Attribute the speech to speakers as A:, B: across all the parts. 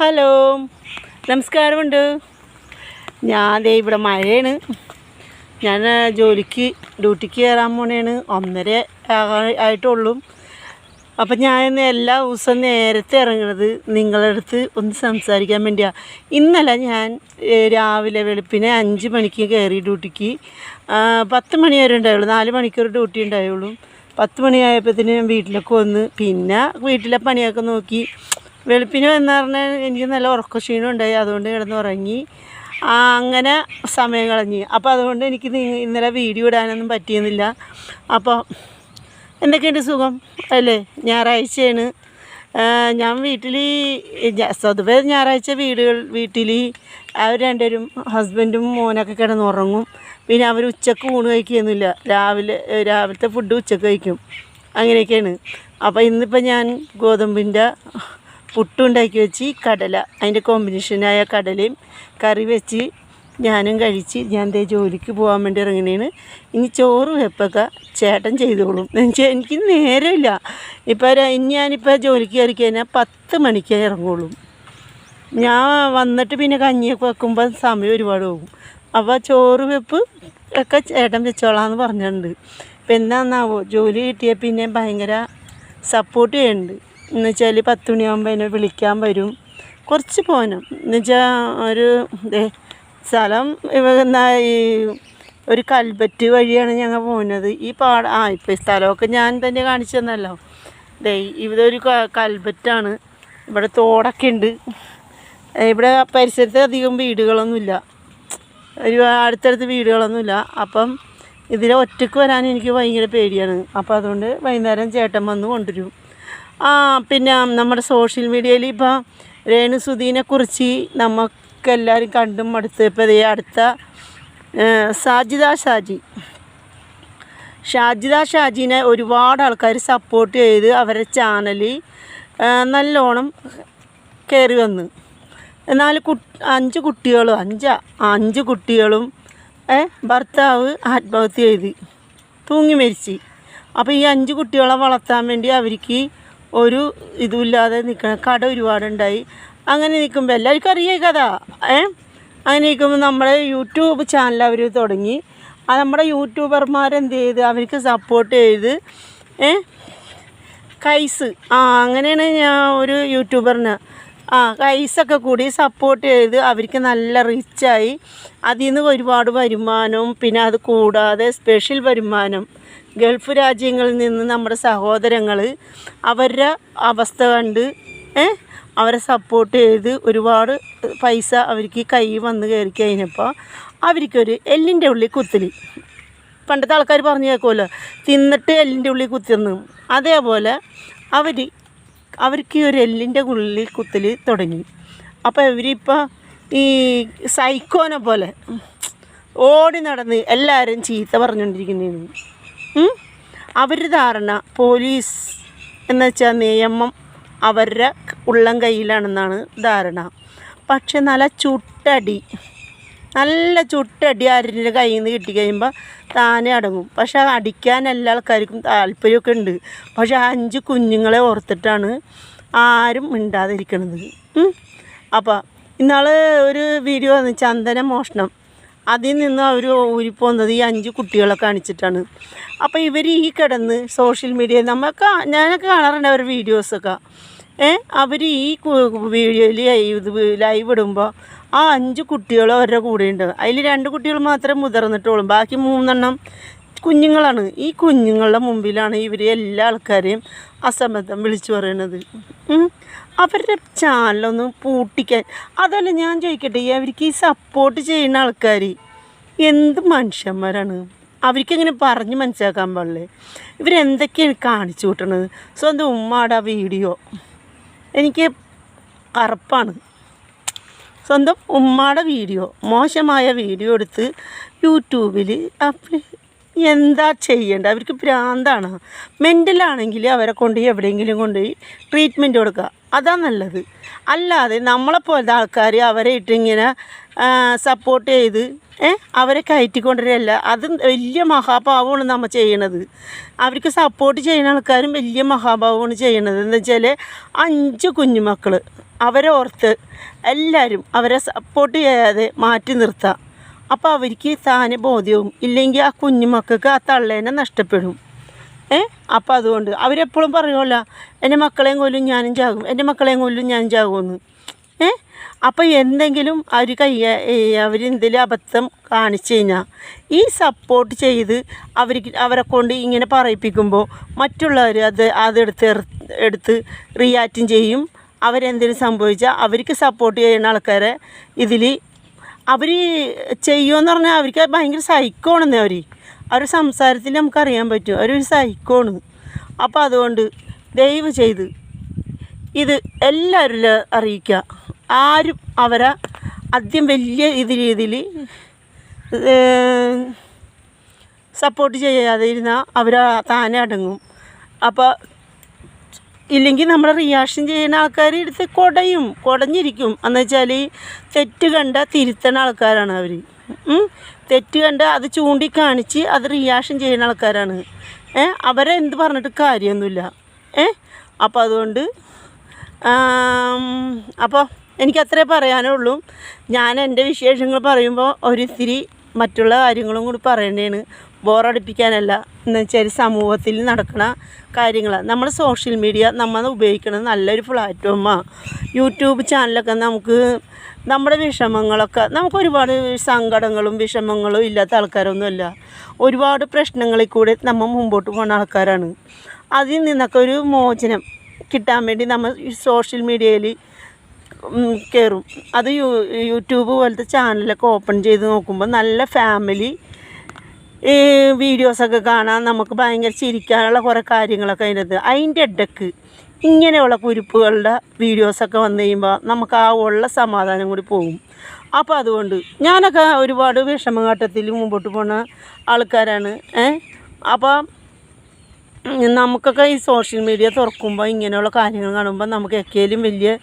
A: Hello. നമസ്കാരമുണ്ട്. ഞാൻ ദേ ഇവിടെ മഴയാണ്. ഞാൻ ജോലിക്ക് ഡ്യൂട്ടിക്ക് കയറാൻ പോണേണ്. ഒന്നര ആയിട്ടുള്ളൂ. അപ്പം ഞാൻ എല്ലാ ദിവസവും നേരത്തെ ഇറങ്ങുന്നത് നിങ്ങളുടെ അടുത്ത് ഒന്ന് സംസാരിക്കാൻ വേണ്ടിയാണ് ഇന്നലെ ഞാൻ രാവിലെ വെളുപ്പിനെ അഞ്ച് മണിക്ക് കയറി ഡ്യൂട്ടിക്ക്. പത്ത് മണി വരെ ഉണ്ടായുള്ളൂ. നാല് മണിക്കൂർ ഡ്യൂട്ടി ഉണ്ടായുള്ളൂ. പത്ത് മണിയായപ്പോഴത്തേന് ഞാൻ വീട്ടിലൊക്കെ വന്ന് പിന്നെ വീട്ടിലെ പണിയൊക്കെ നോക്കി. വെളുപ്പിന് വന്ന പറഞ്ഞാൽ എനിക്ക് നല്ല ഉറക്കക്ഷീണം ഉണ്ടായി. അതുകൊണ്ട് കിടന്ന് ഉറങ്ങി. അങ്ങനെ സമയം കളഞ്ഞ്. അപ്പോൾ അതുകൊണ്ട് എനിക്ക് ഇന്നലെ വീഡിയോ ഇടാനൊന്നും പറ്റിയെന്നില്ല അപ്പോൾ എന്തൊക്കെയുണ്ട് സുഖം? അല്ലേ? ഞായറാഴ്ചയാണ്. ഞാൻ വീട്ടിൽ സ്വതവേ ഞായറാഴ്ച വീടുകൾ വീട്ടിൽ അവർ രണ്ടുപേരും ഹസ്ബൻഡും മോനൊക്കെ കിടന്ന് ഉറങ്ങും. പിന്നെ അവർ ഉച്ചയ്ക്ക് ഊണ് കഴിക്കുകയൊന്നുമില്ല. രാവിലെ രാവിലത്തെ ഫുഡ് ഉച്ചയ്ക്ക് കഴിക്കും. അങ്ങനെയൊക്കെയാണ്. അപ്പോൾ ഇന്നിപ്പോൾ ഞാൻ ഗോതമ്പിന്റെ പുട്ടുണ്ടാക്കി വെച്ച് കടല. അതിന്റെ കോമ്പിനേഷനായ കടലയും കറി വെച്ച് ഞാനും കഴിച്ച് ഞാൻ ദേ ജോലിക്ക് പോകാൻ വേണ്ടി ഇറങ്ങണേണ് ഇനി ചോറ് വെപ്പൊക്കെ ചേട്ടൻ ചെയ്തോളും. എന്നുവെച്ചാൽ എനിക്ക് നേരമില്ല. ഇപ്പോൾ ഞാനിപ്പോൾ ജോലിക്ക് കയറി കഴിഞ്ഞാൽ പത്ത് മണിക്ക് ഇറങ്ങുള്ളൂ. ഞാൻ വന്നിട്ട് പിന്നെ കഞ്ഞിയൊക്കെ വെക്കുമ്പോൾ സമയം ഒരുപാട് പോകും. അപ്പോൾ ചോറ് വെപ്പ് ഒക്കെ ചേട്ടൻ വെച്ചോളാന്ന് പറഞ്ഞിട്ടുണ്ട്. ഇപ്പം എന്താണെന്നാവോ ജോലി കിട്ടിയ പിന്നെ ഭയങ്കര സപ്പോർട്ട് ചെയ്യുന്നുണ്ട് എന്ന് വെച്ചാൽ പത്ത് മണിയാകുമ്പോൾ എന്നെ വിളിക്കാൻ വരും. കുറച്ച് പോകണം എന്ന് വെച്ചാൽ ഒരു സ്ഥലം ഈ ഒരു കൽബറ്റ് വഴിയാണ് ഞങ്ങൾ പോകുന്നത് ഈ പാട ആ ഇപ്പോൾ ഈ സ്ഥലമൊക്കെ ഞാൻ തന്നെ കാണിച്ചു തന്നല്ലോ. ദേ ഒരു കൽബറ്റാണ്. ഇവിടെ തോടൊക്കെ ഉണ്ട് ഇവിടെ പരിസരത്ത് അധികം വീടുകളൊന്നുമില്ല. ഒരു അടുത്തടുത്ത് വീടുകളൊന്നുമില്ല. അപ്പം ഇതിൽ ഒറ്റയ്ക്ക് വരാൻ എനിക്ക് ഭയങ്കര പേടിയാണ്. അപ്പം അതുകൊണ്ട് വൈകുന്നേരം ചേട്ടൻ വന്ന് കൊണ്ടുവരും. പിന്നെ നമ്മുടെ സോഷ്യൽ മീഡിയയിൽ ഇപ്പോൾ രേണു സുധീനെക്കുറിച്ച് നമുക്കെല്ലാവരും കണ്ടും അടുത്ത് ഇപ്പോൾ അടുത്ത സാജിദ ഷാജി. ഷാജിദ ഷാജിനെ ഒരുപാട് ആൾക്കാർ സപ്പോർട്ട് ചെയ്ത് അവരുടെ ചാനൽ നല്ലോണം കയറി വന്ന്. എന്നാൽ അഞ്ച് കുട്ടികളും അഞ്ച അഞ്ച് കുട്ടികളും ഭർത്താവ് ആത്മഹത്യ ചെയ്ത് തൂങ്ങി മരിച്ച്. അപ്പോൾ ഈ അഞ്ച് കുട്ടികളെ വളർത്താൻ വേണ്ടി അവർക്ക് ഒരു ഇതുമില്ലാതെ നിൽക്കണം കട ഒരുപാടുണ്ടായി. അങ്ങനെ നിൽക്കുമ്പോൾ എല്ലാവർക്കും അറിയേ കഥ. ഏ? അങ്ങനെ നിൽക്കുമ്പോൾ നമ്മുടെ യൂട്യൂബ് ചാനൽ അവർ തുടങ്ങി. അത് നമ്മുടെ യൂട്യൂബർമാരെന്ത് ചെയ്ത്? അവർക്ക് സപ്പോർട്ട് ചെയ്ത് ഏ? കൈസ്. ആ അങ്ങനെയാണ് ഞാൻ ഒരു യൂട്യൂബറിന്. ആ കൈസൊക്കെ കൂടി സപ്പോർട്ട് ചെയ്ത് അവർക്ക് നല്ല റിച്ചായി അതിൽ നിന്ന് ഒരുപാട് വരുമാനവും പിന്നെ അത് കൂടാതെ സ്പെഷ്യൽ വരുമാനം. ഗൾഫ് രാജ്യങ്ങളിൽ നിന്ന് നമ്മുടെ സഹോദരങ്ങൾ അവരുടെ അവസ്ഥ കണ്ട് അവരെ സപ്പോർട്ട് ചെയ്ത് ഒരുപാട് പൈസ അവർക്ക് കൈ വന്ന് കയറി കഴിഞ്ഞപ്പോൾ അവർക്കൊരു എല്ലിന്റെ ഉള്ളിൽ കുത്തി പണ്ടത്തെ ആൾക്കാർ പറഞ്ഞു കേൾക്കുമല്ലോ തിന്നിട്ട് എല്ലിന്റെ ഉള്ളിൽ കുത്തിന്ന്. അതേപോലെ അവർ അവർക്ക് ഒരു എല്ലിന്റെ ഉള്ളിൽ കുത്തൽ തുടങ്ങി. അപ്പോൾ ഇവരിപ്പോൾ ഈ സൈക്കോനെ പോലെ ഓടി നടന്ന് എല്ലാവരും ചീത്ത പറഞ്ഞുകൊണ്ടിരിക്കുന്നതാണ് അവരുടെ ധാരണ പോലീസ് എന്ന് വെച്ചാൽ നിയമം അവരുടെ ഉള്ളം കയ്യിലാണെന്നാണ് ധാരണ. പക്ഷെ നല്ല ചുട്ടടി നല്ല ചുട്ടടി ആരുടെ കയ്യിൽ നിന്ന് കിട്ടിക്കഴിയുമ്പോൾ താനെ അടങ്ങും. പക്ഷെ അടിക്കാൻ എല്ലാ ആൾക്കാർക്കും താല്പര്യമൊക്കെ ഉണ്ട്. പക്ഷെ അഞ്ച് കുഞ്ഞുങ്ങളെ ഓർത്തിട്ടാണ് ആരും മിണ്ടാതിരിക്കണത്. അപ്പോൾ ഇന്നാൾ ഒരു വീഡിയോ വന്നു ചന്ദന മോഷണം. അതിൽ നിന്ന് അവർ ഊരിപ്പോകുന്നത് ഈ അഞ്ച് കുട്ടികളെ കാണിച്ചിട്ടാണ്. അപ്പോൾ ഇവർ ഈ കിടന്ന് സോഷ്യൽ മീഡിയ നമുക്ക് ഞാനൊക്കെ കാണാറുണ്ട് അവരുടെ വീഡിയോസൊക്കെ ഏ അവർ ഈ വീഡിയോയിൽ ഇത് ലൈവ് ഇടുമ്പോൾ ആ അഞ്ച് കുട്ടികൾ അവരുടെ കൂടെയുണ്ട് അതിൽ രണ്ട് കുട്ടികൾ മാത്രമേ മുതിർന്നിട്ടുള്ളൂ ബാക്കി മൂന്നെണ്ണം കുഞ്ഞുങ്ങളാണ്. ഈ കുഞ്ഞുങ്ങളുടെ മുമ്പിലാണ് ഇവർ എല്ലാ ആൾക്കാരെയും അസംബന്ധം വിളിച്ചു പറയുന്നത്. അവരുടെ ചാനലൊന്ന് പൂട്ടിക്കാൻ. അതല്ല ഞാൻ ചോദിക്കട്ടെ അവർക്ക് ഈ സപ്പോർട്ട് ചെയ്യുന്ന ആൾക്കാർ എന്ത് മനുഷ്യന്മാരാണ്? അവർക്കിങ്ങനെ പറഞ്ഞ് മനസ്സിലാക്കാൻ പാടില്ലേ? ഇവരെന്തൊക്കെയാണ് കാണിച്ചു കൂട്ടണത്? സ്വന്തം ഉമ്മാടെ വീഡിയോ. എനിക്ക് കറുപ്പാണ്. സ്വന്തം ഉമ്മാടെ വീഡിയോ മോശമായ വീഡിയോ എടുത്ത് യൂട്യൂബിൽ അപ്പ് എന്താ ചെയ്യേണ്ടത്? അവർക്ക് ഭ്രാന്താണ്. മെന്റലാണെങ്കിൽ അവരെ കൊണ്ട് എവിടെയെങ്കിലും കൊണ്ടുപോയി ട്രീറ്റ്മെന്റ് കൊടുക്കുക. അതാണ് നല്ലത്. അല്ലാതെ നമ്മളെപ്പോലത്തെ ആൾക്കാർ അവരെ ഇട്ടിങ്ങനെ സപ്പോർട്ട് ചെയ്ത് അവരെ കയറ്റിക്കൊണ്ടുവരല്ല അത് വലിയ മഹാഭാവമാണ് നമ്മൾ ചെയ്യണത്. അവർക്ക് സപ്പോർട്ട് ചെയ്യുന്ന ആൾക്കാരും വലിയ മഹാഭാവമാണ് ചെയ്യണത്. എന്ന് വെച്ചാൽ അഞ്ച് കുഞ്ഞുമക്കൾ അവരെ ഓർത്ത് എല്ലാവരും അവരെ സപ്പോർട്ട് ചെയ്യാതെ മാറ്റി നിർത്തുക അപ്പോൾ അവർക്ക് സഹന ബോധ്യവും ഇല്ലെങ്കിൽ ആ കുഞ്ഞുമക്കൾക്ക് ആ തള്ളേനെ നഷ്ടപ്പെടും. ഏ? അപ്പോൾ അതുകൊണ്ട് അവരെപ്പോഴും പറയുമല്ല എന്റെ മക്കളെയും കൊല്ലും ഞാനും ചാകും. എന്റെ മക്കളെയും കൊല്ലും ഞാനും ചാകുമെന്ന്. ഏ? അപ്പോൾ എന്തെങ്കിലും അവർ കയ്യ അവരെന്തെങ്കിലും അബദ്ധം കാണിച്ചു കഴിഞ്ഞാൽ ഈ സപ്പോർട്ട് ചെയ്ത് അവർക്ക് അവരെ കൊണ്ട് ഇങ്ങനെ പറയിപ്പിക്കുമ്പോൾ മറ്റുള്ളവർ അത് അതെടുത്ത് എടുത്ത് റിയാക്റ്റും ചെയ്യും. അവരെന്തെങ്കിലും സംഭവിച്ചാൽ അവർക്ക് സപ്പോർട്ട് ചെയ്യുന്ന ആൾക്കാരെ ഇതിൽ അവർ ചെയ്യുമെന്ന് പറഞ്ഞാൽ അവർക്ക് ഭയങ്കര സൈക്കോണെന്ന് അവർ അവരുടെ സംസാരത്തിൽ നമുക്കറിയാൻ പറ്റും. അവരൊരു സൈക്കോണ്. അപ്പോൾ അതുകൊണ്ട് ദയവ് ചെയ്ത് ഇത് എല്ലാവരും അറിയിക്കുക. ആരും അവരെ ആദ്യം വലിയ ഇത് രീതിയിൽ സപ്പോർട്ട് ചെയ്യാതെ ഇരുന്നാൽ അവർ താനെ അടങ്ങും. അപ്പോൾ ഇല്ലെങ്കിൽ നമ്മൾ റിയാക്ഷൻ ചെയ്യുന്ന ആൾക്കാർ എടുത്ത് കുടയും കുടഞ്ഞിരിക്കും. എന്ന് വെച്ചാൽ തെറ്റ് കണ്ട തിരുത്തണ ആൾക്കാരാണ് അവർ തെറ്റ് കണ്ട അത് ചൂണ്ടിക്കാണിച്ച് അത് റിയാക്ഷൻ ചെയ്യുന്ന ആൾക്കാരാണ്. ഏ? അവരെ എന്ത് പറഞ്ഞിട്ട് കാര്യമൊന്നുമില്ല. ഏ? അപ്പോൾ അതുകൊണ്ട് അപ്പോൾ എനിക്ക് അത്രേ പറയാനുള്ളൂ. ഞാൻ എന്റെ വിശേഷങ്ങൾ പറയുമ്പോൾ ഒരിത്തിരി മറ്റുള്ള കാര്യങ്ങളും കൂടി പറയേണ്ടതാണ്. ബോറടിപ്പിക്കാനല്ല എന്ന് വെച്ചാൽ സമൂഹത്തിൽ നടക്കുന്ന കാര്യങ്ങൾ നമ്മൾ സോഷ്യൽ മീഡിയ നമ്മൾ ഉപയോഗിക്കുന്നത് നല്ലൊരു പ്ലാറ്റ്ഫോമാണ് യൂട്യൂബ് ചാനലൊക്കെ നമുക്ക് നമ്മുടെ വിഷമങ്ങളൊക്കെ നമുക്ക് ഒരുപാട് സങ്കടങ്ങളും വിഷമങ്ങളും ഇല്ലാത്ത ആൾക്കാരൊന്നുമല്ല. ഒരുപാട് പ്രശ്നങ്ങളിൽ കൂടെ നമ്മൾ മുമ്പോട്ട് പോകുന്ന ആൾക്കാരാണ്. അതിൽ നിന്നൊക്കെ ഒരു മോചനം കിട്ടാൻ വേണ്ടി നമ്മൾ സോഷ്യൽ മീഡിയയിൽ കയറും അത് യൂട്യൂബ് പോലത്തെ ചാനലൊക്കെ ഓപ്പൺ ചെയ്ത് നോക്കുമ്പോൾ നല്ല ഫാമിലി ഈ വീഡിയോസൊക്കെ കാണാൻ നമുക്ക് ഭയങ്കര ചിരിക്കാനുള്ള കുറേ കാര്യങ്ങളൊക്കെ അതിനകത്ത്. അതിന്റെ ഇടയ്ക്ക് ഇങ്ങനെയുള്ള കുരിപ്പുകളുടെ വീഡിയോസൊക്കെ വന്നു കഴിയുമ്പോൾ നമുക്ക് ആ ഉള്ള സമാധാനം കൂടി പോകും. അപ്പോൾ അതുകൊണ്ട് ഞാനൊക്കെ ഒരുപാട് വിഷമഘട്ടത്തിൽ മുമ്പോട്ട് പോണ ആൾക്കാരാണ്. ഏ? അപ്പോൾ നമുക്കൊക്കെ ഈ സോഷ്യൽ മീഡിയ തുറക്കുമ്പോൾ ഇങ്ങനെയുള്ള കാര്യങ്ങൾ കാണുമ്പോൾ നമുക്ക് എക്കേലും വലിയ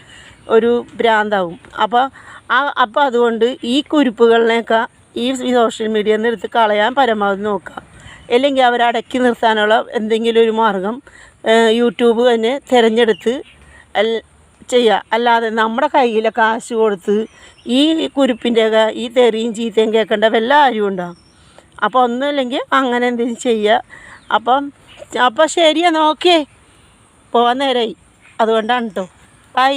A: ഒരു ഭ്രാന്താവും. അപ്പോൾ ആ അപ്പോൾ അതുകൊണ്ട് ഈ കുരിപ്പുകളിനെയൊക്കെ ഈ സോഷ്യൽ മീഡിയയിൽ നിന്ന് എടുത്ത് കളയാൻ പരമാവധി നോക്കുക. അല്ലെങ്കിൽ അവരെ അടക്കി നിർത്താനുള്ള എന്തെങ്കിലും ഒരു മാർഗം യൂട്യൂബ് തന്നെ തിരഞ്ഞെടുത്ത് ചെയ്യുക അല്ലാതെ നമ്മുടെ കയ്യിലെ കാശ് കൊടുത്ത് ഈ കുരുപ്പിന്റെ ഈ തെറിയും ചീത്തയും കേൾക്കേണ്ട വല്ല ഉണ്ടാകും അപ്പോൾ ഒന്നുമില്ലെങ്കിൽ അങ്ങനെ എന്തെങ്കിലും ചെയ്യുക അപ്പം അപ്പോൾ ശരിയാ നോക്കേ പോകാൻ നേരമായി അതുകൊണ്ടാണ് കേട്ടോ ബൈ